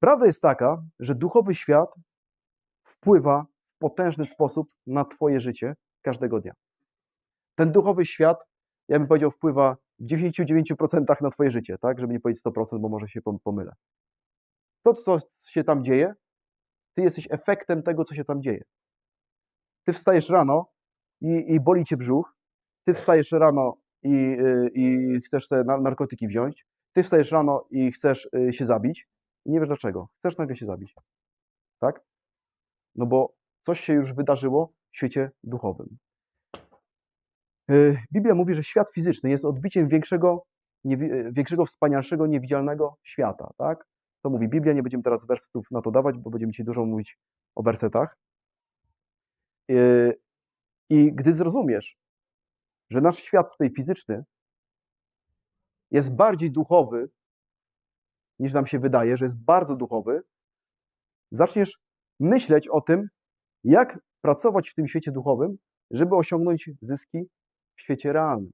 Prawda jest taka, że duchowy świat wpływa w potężny sposób na Twoje życie każdego dnia. Ten duchowy świat, ja bym powiedział, wpływa w 99% na Twoje życie, tak? Żeby nie powiedzieć 100%, bo może się pom- pomylę. To, co się tam dzieje, Ty jesteś efektem tego, co się tam dzieje. Ty wstajesz rano i, i boli Cię brzuch, Ty wstajesz rano i, y, i chcesz na- narkotyki wziąć, Ty wstajesz rano i chcesz y, się zabić nie wiesz dlaczego. Chcesz nagle się zabić. Tak? No bo coś się już wydarzyło w świecie duchowym. Y, Biblia mówi, że świat fizyczny jest odbiciem większego, y, większego wspanialszego, niewidzialnego świata. Tak? To mówi Biblia, nie będziemy teraz wersetów na to dawać, bo będziemy dzisiaj dużo mówić o wersetach. Y, I gdy zrozumiesz, że nasz świat tutaj fizyczny jest bardziej duchowy niż nam się wydaje, że jest bardzo duchowy, zaczniesz myśleć o tym, jak pracować w tym świecie duchowym, żeby osiągnąć zyski w świecie realnym.